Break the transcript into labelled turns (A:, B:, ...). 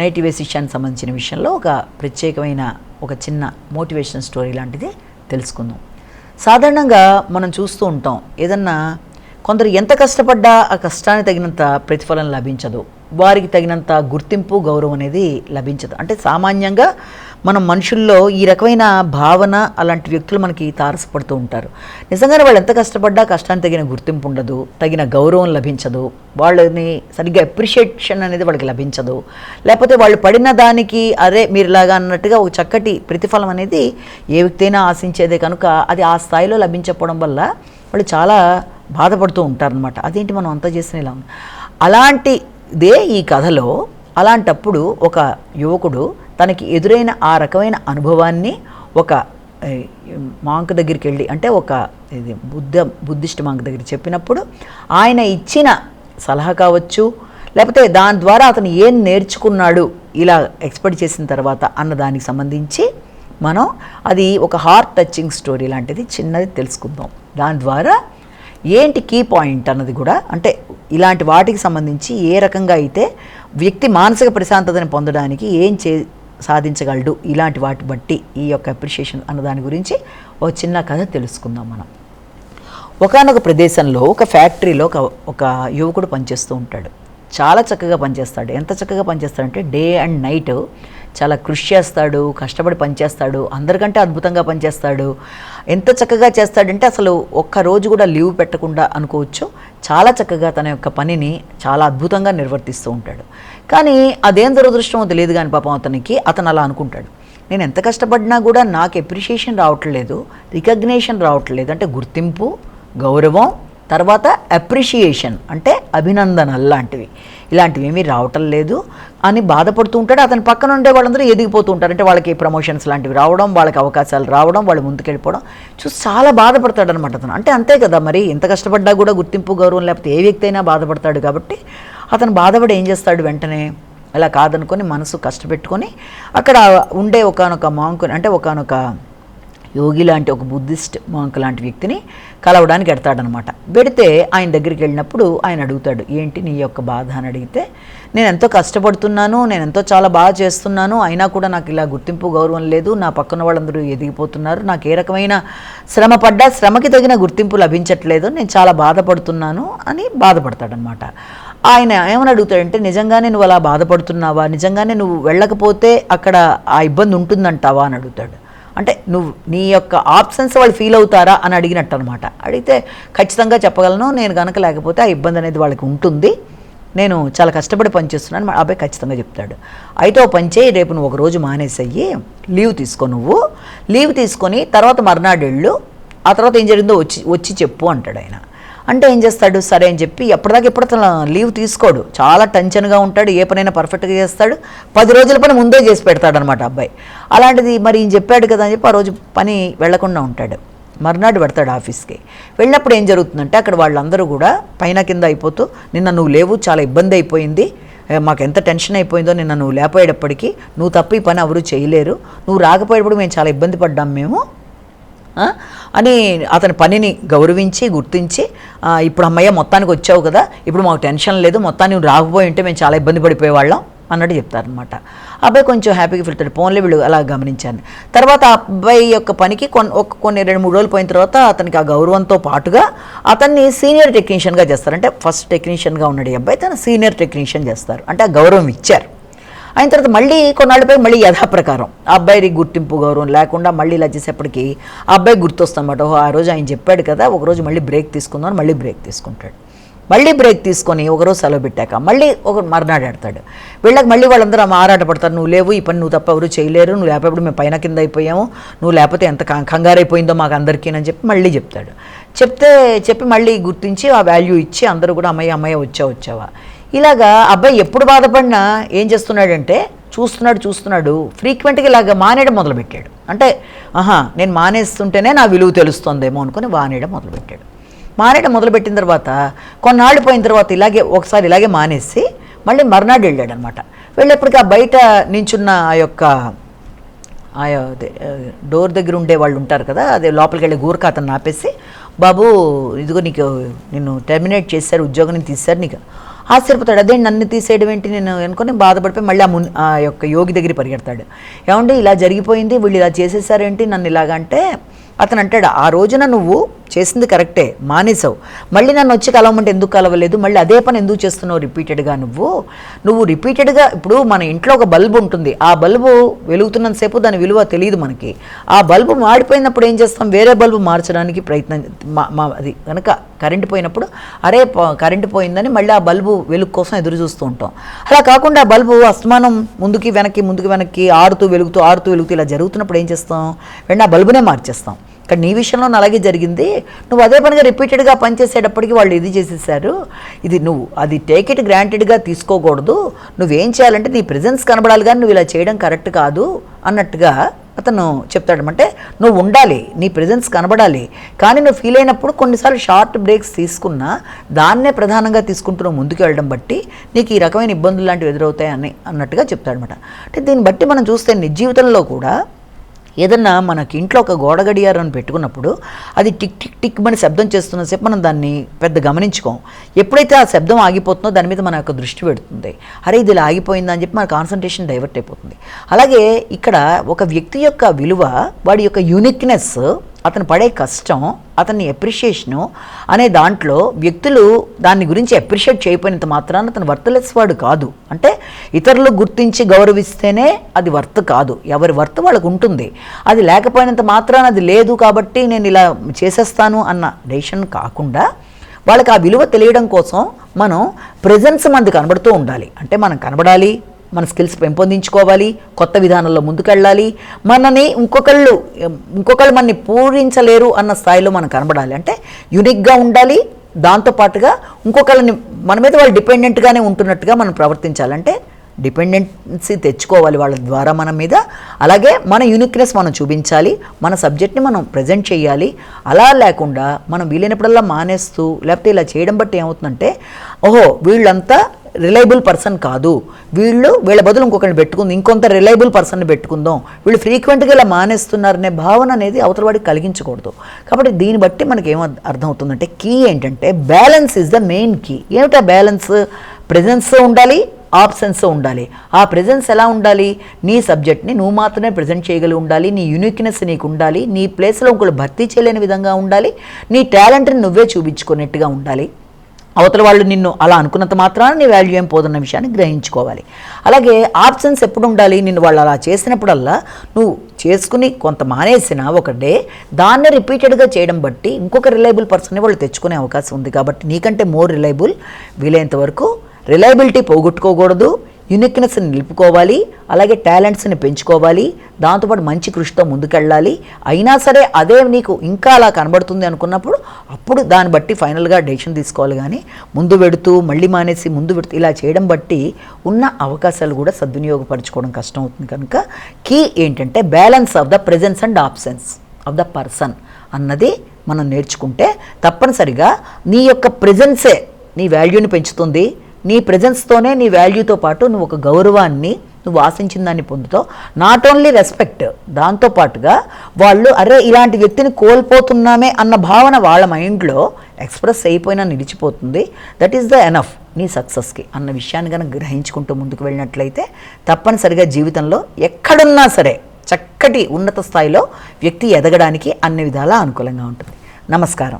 A: నైటివేస్ విషయానికి సంబంధించిన విషయంలో ఒక ప్రత్యేకమైన ఒక చిన్న మోటివేషన్ స్టోరీ లాంటిది తెలుసుకుందాం. సాధారణంగా మనం చూస్తూ ఉంటాం ఏదన్నా కొందరు ఎంత కష్టపడ్డా ఆ కష్టానికి తగినంత ప్రతిఫలం లభించదు. వారికి తగినంత గుర్తింపు గౌరవం అనేది లభించదు. అంటే సామాన్యంగా మనం మనుషుల్లో ఈ రకమైన భావన అలాంటి వ్యక్తులు మనకి తారసపడుతూ ఉంటారు. నిజంగానే వాళ్ళు ఎంత కష్టపడ్డా కష్టానికి తగిన గుర్తింపు ఉండదు తగిన గౌరవం లభించదు. వాళ్ళని సరిగ్గా అప్రిషియేషన్ అనేది వాళ్ళకి లభించదు. లేకపోతే వాళ్ళు పడిన దానికి అరే మీరులాగా అన్నట్టుగా ఒక చక్కటి ప్రతిఫలం అనేది ఏ వ్యక్తి అయినా ఆశించేదే కనుక అది ఆ స్థాయిలో లభించకపోవడం వల్ల వాళ్ళు చాలా బాధపడుతూ ఉంటారనమాట అదేంటి మనం అంతా చేసిన ఇలా అలాంటిదే ఈ కథలో అలాంటప్పుడు ఒక యువకుడు తనకి ఎదురైన ఆ రకమైన అనుభవాన్ని ఒక మాంక్ దగ్గరికి వెళ్ళి అంటే ఒక ఇది బుద్ధ బుద్ధిస్ట్ మాంక్ దగ్గర చెప్పినప్పుడు ఆయన ఇచ్చిన సలహా కావచ్చు లేకపోతే దాని ద్వారా అతను ఏం నేర్చుకున్నాడు ఇలా ఎక్స్పెక్ట్ చేసిన తర్వాత అన్న దానికి సంబంధించి మనం అది ఒక హార్ట్ టచింగ్ స్టోరీ లాంటిది చిన్నది తెలుసుకుందాం. దాని ద్వారా ఏంటి కీ పాయింట్ అన్నది కూడా అంటే ఇలాంటి వాటికి సంబంధించి ఏ రకంగా అయితే వ్యక్తి మానసిక ప్రశాంతతని పొందడానికి ఏం చే సాధించగలడు. ఇలాంటి వాటి బట్టి ఈ యొక్క అప్రిషియేషన్ అన్న దాని గురించి ఒక చిన్న కథ తెలుసుకుందాం మనం. ఒకానొక ప్రదేశంలో ఒక ఫ్యాక్టరీలో ఒక ఒక యువకుడు పనిచేస్తూ ఉంటాడు. చాలా చక్కగా పనిచేస్తాడు. ఎంత చక్కగా పనిచేస్తాడంటే డే అండ్ నైట్ చాలా కృషి చేస్తాడు కష్టపడి పనిచేస్తాడు అందరికంటే అద్భుతంగా పనిచేస్తాడు. ఎంత చక్కగా చేస్తాడంటే అసలు ఒక్క రోజు కూడా లీవ్ పెట్టకుండా అనుకోవచ్చు. చాలా చక్కగా తన యొక్క పనిని చాలా అద్భుతంగా నిర్వర్తిస్తూ ఉంటాడు. కానీ అదేం దురదృష్టమో తెలియదు కానీ పాపం అతనికి. అతను అలా అనుకుంటాడు. నేను ఎంత కష్టపడినా కూడా నాకు ఎప్రిషియేషన్ రావట్లేదు రికగ్నేషన్ రావట్లేదు. అంటే గుర్తింపు గౌరవం తర్వాత అప్రిషియేషన్ అంటే అభినందన లాంటివి. ఇలాంటివి ఏమీ రావటం లేదు. అని బాధపడుతూ ఉంటాడు. అతని పక్కన ఉండే వాళ్ళందరూ ఎదిగిపోతూ ఉంటారు. అంటే వాళ్ళకి ప్రమోషన్స్ లాంటివి రావడం వాళ్ళకి అవకాశాలు రావడం వాళ్ళు ముందుకెళ్ళిపోవడం. చూసి చాలా బాధపడతాడు అనమాట అతను. అంటే అంతే కదా మరి. ఎంత కష్టపడ్డా కూడా గుర్తింపు గౌరవం లేకపోతే ఏ వ్యక్తి అయినా బాధపడతాడు కాబట్టి అతను బాధపడి ఏం చేస్తాడు వెంటనే? అలా కాదనుకొని మనసు కష్టపెట్టుకొని అక్కడ ఉండే ఒకనొక మాంకుని అంటే ఒకనొక యోగి లాంటి ఒక బుద్ధిస్ట్ మాంక్ లాంటి వ్యక్తిని కలవడానికి ఎడతాడనమాట. పెడితే ఆయన దగ్గరికి వెళ్ళినప్పుడు ఆయన అడుగుతాడు ఏంటి నీ యొక్క బాధ? అని అడిగితే నేను ఎంతో కష్టపడుతున్నాను నేను ఎంతో చాలా బాగా చేస్తున్నాను అయినా కూడా నాకు ఇలా గుర్తింపు గౌరవం లేదు నా పక్కన వాళ్ళందరూ ఎదిగిపోతున్నారు నాకు ఏ రకమైన శ్రమ పడ్డా శ్రమకి తగిన గుర్తింపు లభించట్లేదు నేను చాలా బాధపడుతున్నాను అని బాధపడతాడనమాట. ఆయన ఏమని అడుగుతాడంటే నిజంగానే నువ్వు అలా బాధపడుతున్నావా? నిజంగానే నువ్వు వెళ్ళకపోతే అక్కడ ఆ ఇబ్బంది ఉంటుందంటావా? అని అడుగుతాడు. అంటే నువ్వు నీ యొక్క ఆప్షన్స్ వాళ్ళు ఫీల్ అవుతారా అని అడిగినట్టు అనమాట అడిగితే ఖచ్చితంగా చెప్పగలను నేను కనుక లేకపోతే ఆ ఇబ్బంది అనేది వాళ్ళకి ఉంటుంది. నేను చాలా కష్టపడి పనిచేస్తున్నాను మా అబ్బాయి ఖచ్చితంగా చెప్తాడు. అయితే ఓ పనిచేయి రేపు నువ్వు ఒక రోజు మానేసయ్యి లీవ్ తీసుకో నువ్వు. లీవ్ తీసుకొని తర్వాత మర్నాడు వెళ్ళు ఆ తర్వాత ఏం జరిగిందో వచ్చి వచ్చి చెప్పు అంటాడు ఆయన. అంటే ఏం చేస్తాడు? సరే అని చెప్పి ఎప్పటిదాకా ఎప్పుడు తన లీవ్ తీసుకోడు. చాలా టెన్షన్గా ఉంటాడు. ఏ పనైనా పర్ఫెక్ట్గా చేస్తాడు. పది రోజుల పని ముందే చేసి పెడతాడు అనమాట అబ్బాయి. అలాంటిది మరి ఈయన చెప్పాడు కదా అని చెప్పి ఆ రోజు పని వెళ్ళకుండా ఉంటాడు. మర్నాడు పెడతాడు ఆఫీస్కి. వెళ్ళినప్పుడు ఏం జరుగుతుందంటే అక్కడ వాళ్ళందరూ కూడా పైన కింద అయిపోతూ నిన్న నువ్వు లేవు చాలా ఇబ్బంది అయిపోయింది. మాకు ఎంత టెన్షన్ అయిపోయిందో నిన్న నువ్వు లేపోయేటప్పటికి నువ్వు తప్ప ఈ పని ఎవరు చేయలేరు. నువ్వు రాకపోయేటప్పుడు మేము చాలా ఇబ్బంది పడ్డాం మేము. అని అతని పనిని గౌరవించి గుర్తించి ఇప్పుడు అమ్మయ్య మొత్తానికి వచ్చావు కదా ఇప్పుడు మాకు టెన్షన్ లేదు మొత్తాన్ని నువ్వు రాకపోయి ఉంటే మేము చాలా ఇబ్బంది పడిపోయేవాళ్ళం అన్నట్టు చెప్తారనమాట అబ్బాయి కొంచెం హ్యాపీగా ఫీల్ అవుతాడు. ఫోన్లో వీళ్ళు అలా గమనించాను. తర్వాత ఆ అబ్బాయి యొక్క పనికి కొన్ని ఒక కొన్ని రెండు మూడు రోజులు పోయిన తర్వాత అతనికి ఆ గౌరవంతో పాటుగా అతన్ని సీనియర్ టెక్నీషియన్గా చేస్తారు. అంటే ఫస్ట్ టెక్నీషియన్గా ఉన్నాడు ఈ అబ్బాయి తను సీనియర్ టెక్నీషియన్ చేస్తారు. అంటే ఆ గౌరవం ఇచ్చారు. అయిన తర్వాత మళ్ళీ కొన్నాళ్ళపై మళ్ళీ యథాప్రకారం. ఆ అబ్బాయికి గుర్తింపు గౌరవం లేకుండా మళ్ళీ ఇలా చేసేప్పటికి ఆ అబ్బాయి గుర్తొస్తామట ఓహో ఆ రోజు ఆయన చెప్పాడు కదా ఒకరోజు మళ్ళీ బ్రేక్ తీసుకుందాం మళ్ళీ బ్రేక్ తీసుకుంటాడు. మళ్ళీ బ్రేక్ తీసుకొని ఒకరోజు సెలవు పెట్టాక మళ్ళీ ఒక మర్నాడు ఆడతాడు. వీళ్ళకి మళ్ళీ వాళ్ళందరూ ఆరాట పడతారు నువ్వు లేవు ఈ పని నువ్వు తప్ప ఎవరు చేయలేరు నువ్వు లేకపోతే మేము పైన కింద అయిపోయాము నువ్వు లేకపోతే ఎంత కంగారైపోయిందో మాకు అందరికీ అని చెప్పి మళ్ళీ చెప్తాడు. చెప్తే చెప్పి మళ్ళీ గుర్తించి ఆ వాల్యూ ఇచ్చి అందరూ కూడా అమ్మాయి అమ్మాయి వచ్చా వచ్చావా? ఇలాగా అబ్బాయి ఎప్పుడు బాధపడినా ఏం చేస్తున్నాడంటే చూస్తున్నాడు చూస్తున్నాడు. ఫ్రీక్వెంట్గా ఇలాగ మానేయడం మొదలుపెట్టాడు. అంటే ఆహా నేను మానేస్తుంటేనే నా విలువ తెలుస్తుందేమో అనుకుని మానేయడం మొదలుపెట్టాడు. మానేయడం మొదలుపెట్టిన తర్వాత కొన్నాళ్ళు పోయిన తర్వాత ఇలాగే ఒకసారి ఇలాగే మానేసి మళ్ళీ మర్నాడు వెళ్ళాడు అనమాట వెళ్ళేప్పటికీ ఆ బయట నించున్న ఆ యొక్క ఆ అదే, డోర్ దగ్గర ఉండే వాళ్ళు ఉంటారు కదా అదే లోపలికి వెళ్ళి గూరక అతను ఆపేసి బాబు ఇదిగో నీకు నిన్ను టెర్మినేట్ చేశారు ఉద్యోగం నుంచి తీశారు నీకు. ఆశ్చర్యపోతాడు. అదే నన్ను తీసేయడం ఏంటి నేను అనుకుని బాధపడిపోయి మళ్ళీ ఆ మున్ ఆ యొక్క యోగి దగ్గర పరిగెడతాడు. ఏమంటే ఇలా జరిగిపోయింది వీళ్ళు ఇలా చేసేసారేంటి నన్ను ఇలాగంటే అతను అంటాడు ఆ రోజున నువ్వు చేసింది కరెక్టే మానేసావు మళ్ళీ నన్ను వచ్చి కలవమంటే ఎందుకు కలవలేదు? మళ్ళీ అదే పని ఎందుకు చేస్తున్నావు రిపీటెడ్గా నువ్వు? నువ్వు రిపీటెడ్గా ఇప్పుడు మన ఇంట్లో ఒక బల్బు ఉంటుంది. ఆ బల్బు వెలుగుతున్నంతసేపు దాని విలువ తెలియదు మనకి. ఆ బల్బు మాడిపోయినప్పుడు ఏం చేస్తాం? వేరే బల్బు మార్చడానికి ప్రయత్నం మా మా- అది కనుక కరెంటు పోయినప్పుడు అరే కరెంటు పోయిందని మళ్ళీ ఆ బల్బు వెలుగు కోసం ఎదురు చూస్తూ ఉంటాం. అలా కాకుండా బల్బు అస్తమానం ముందుకి వెనక్కి ముందుకు వెనక్కి ఆడుతూ వెలుగుతూ ఆడుతూ వెలుగుతూ ఇలా జరుగుతున్నప్పుడు ఏం చేస్తాం? వెంటనే ఆ బల్బునే మార్చేస్తాం. కానీ నీ విషయంలో అలాగే జరిగింది. నువ్వు అదే పనిగా రిపీటెడ్గా పనిచేసేటప్పటికి వాళ్ళు ఇది చేసేసారు. ఇది నువ్వు అది టేక్ ఇట్ గ్రాంటెడ్గా తీసుకోకూడదు. నువ్వేం చేయాలంటే నీ ప్రెజెన్స్ కనబడాలి కానీ నువ్వు ఇలా చేయడం కరెక్ట్ కాదు అన్నట్టుగా అతను చెప్తాడమంటే నువ్వు ఉండాలి నీ ప్రెజెన్స్ కనబడాలి. కానీ నువ్వు ఫీల్ అయినప్పుడు కొన్నిసార్లు షార్ట్ బ్రేక్స్ తీసుకున్నా దాన్నే ప్రధానంగా తీసుకుంటున్నావు ముందుకు వెళ్ళడం బట్టి నీకు ఈ రకమైన ఇబ్బందులు లాంటివి ఎదురవుతాయి అని అన్నట్టుగా చెప్తాడనమాట అంటే దీన్ని బట్టి మనం చూస్తే నిజ జీవితంలో కూడా ఏదన్నా మనకి ఇంట్లో ఒక గోడ గడియారం పెట్టుకున్నప్పుడు అది టిక్ టిక్ టిక్ మన శబ్దం చేస్తున్న సేపు మనం దాన్ని పెద్ద గమనించుకోం. ఎప్పుడైతే ఆ శబ్దం ఆగిపోతుందో దాని మీద మన యొక్క దృష్టి పెడుతుంది. అరే ఇది ఇలా ఆగిపోయిందా అని చెప్పి మన కాన్సన్ట్రేషన్ డైవర్ట్ అయిపోతుంది. అలాగే ఇక్కడ ఒక వ్యక్తి యొక్క విలువ వాడి యొక్క యూనిక్నెస్ అతను పడే కష్టం అతని ఎప్రిషియేషను అనే దాంట్లో వ్యక్తులు దాని గురించి అప్రిషియేట్ చేయకపోయినంత మాత్రాన అతను వర్తలెస్ వాడు కాదు. అంటే ఇతరులు గుర్తించి గౌరవిస్తేనే అది వర్త్ కాదు. ఎవరి వర్త్ వాళ్ళకు ఉంటుంది. అది లేకపోయినంత మాత్రాన అది లేదు కాబట్టి నేను ఇలా చేసేస్తాను అన్న డెసిషన్ కాకుండా వాళ్ళకి ఆ విలువ తెలియడం కోసం మనం ప్రెజెన్స్ మనది కనబడుతూ ఉండాలి. అంటే మనం కనబడాలి మన స్కిల్స్ పెంపొందించుకోవాలి కొత్త విధానంలో ముందుకెళ్ళాలి. మనని ఇంకొకళ్ళు ఇంకొకళ్ళు మనని పూరించలేరు అన్న స్థాయిలో మనం కనబడాలి. అంటే యునిక్గా ఉండాలి దాంతోపాటుగా ఇంకొకళ్ళని మన మీద వాళ్ళు డిపెండెంట్గానే ఉంటున్నట్టుగా మనం ప్రవర్తించాలంటే డిపెండెన్సీ తెచ్చుకోవాలి వాళ్ళ ద్వారా మన మీద. అలాగే మన యూనిక్నెస్ మనం చూపించాలి మన సబ్జెక్ట్ని మనం ప్రజెంట్ చేయాలి. అలా లేకుండా మనం వీలైనప్పుడల్లా మానేస్తూ లేకపోతే ఇలా చేయడం బట్టి ఏమవుతుందంటే ఓహో వీళ్ళంతా రిలయబుల్ పర్సన్ కాదు. వీళ్ళు వీళ్ళ బదులు ఇంకొకరిని పెట్టుకుంది. ఇంకొంత రిలయబుల్ పర్సన్ని పెట్టుకుందాం. వీళ్ళు ఫ్రీక్వెంట్గా ఇలా మానేస్తున్నారనే భావన అనేది అవతల వాడికి కలిగించకూడదు. కాబట్టి దీన్ని బట్టి మనకి ఏం అర్థమవుతుందంటే కీ ఏంటంటే balance is the main key ఏమిటా బ్యాలెన్స్ ప్రెజెన్స్ ఉండాలి ఆప్షన్స్ ఉండాలి. ఆ ప్రెజెన్స్ ఎలా ఉండాలి? నీ సబ్జెక్ట్ని నువ్వు మాత్రమే ప్రజెంట్ చేయగలిగి ఉండాలి. నీ యూనిక్నెస్ నీకు ఉండాలి. నీ ప్లేస్లో ఇంకోళ్ళు భర్తీ చేయలేని విధంగా ఉండాలి. నీ టాలెంట్ని నువ్వే చూపించుకునేట్టుగా ఉండాలి. అవతల వాళ్ళు నిన్ను అలా అనుకున్నంత మాత్రాన నీ వాల్యూ ఏం పోదన్న విషయాన్ని గ్రహించుకోవాలి. అలాగే ఆప్షన్స్ ఎప్పుడు ఉండాలి? నిన్ను వాళ్ళు అలా చేసినప్పుడల్లా నువ్వు చేసుకుని కొంత మానేసిన ఒక డే దాన్ని రిపీటెడ్గా చేయడం బట్టి ఇంకొక రిలయబుల్ పర్సన్ని వాళ్ళు తెచ్చుకునే అవకాశం ఉంది. కాబట్టి నీకంటే మోర్ రిలయబుల్ వీలైనంత వరకు రిలయబిలిటీ పోగొట్టుకోకూడదు. యునిక్నెస్ని నిలుపుకోవాలి అలాగే టాలెంట్స్ని పెంచుకోవాలి దాంతోపాటు మంచి కృషితో ముందుకెళ్ళాలి. అయినా సరే అదే నీకు ఇంకా అలా కనబడుతుంది అనుకున్నప్పుడు అప్పుడు దాన్ని బట్టి ఫైనల్గా డెసిషన్ తీసుకోవాలి. కానీ ముందు పెడుతూ మళ్ళీ మానేసి ముందు పెడుతూ ఇలా చేయడం బట్టి ఉన్న అవకాశాలు కూడా సద్వినియోగపరచుకోవడం కష్టం అవుతుంది కనుక కీ ఏంటంటే balance of the presence and options of the person అన్నది మనం నేర్చుకుంటే తప్పనిసరిగా నీ యొక్క ప్రెజెన్సే నీ వాల్యూని పెంచుతుంది. నీ ప్రజెన్స్తోనే నీ వాల్యూతో పాటు నువ్వు ఒక గౌరవాన్ని నువ్వు ఆశించిన దాన్ని పొందుతావు. నాట్ ఓన్లీ రెస్పెక్ట్ దాంతోపాటుగా వాళ్ళు అరే ఇలాంటి వ్యక్తిని కోల్పోతున్నామే అన్న భావన వాళ్ళ మైండ్లో ఎక్స్ప్రెస్ అయిపోయినా నిలిచిపోతుంది. దట్ ఈస్ ద ఎనఫ్ నీ సక్సెస్కి అన్న విషయాన్ని కనుక గ్రహించుకుంటూ ముందుకు వెళ్ళినట్లయితే తప్పనిసరిగా జీవితంలో ఎక్కడున్నా సరే చక్కటి ఉన్నత స్థాయిలో వ్యక్తి ఎదగడానికి అన్ని విధాలా అనుకూలంగా ఉంటుంది. నమస్కారం.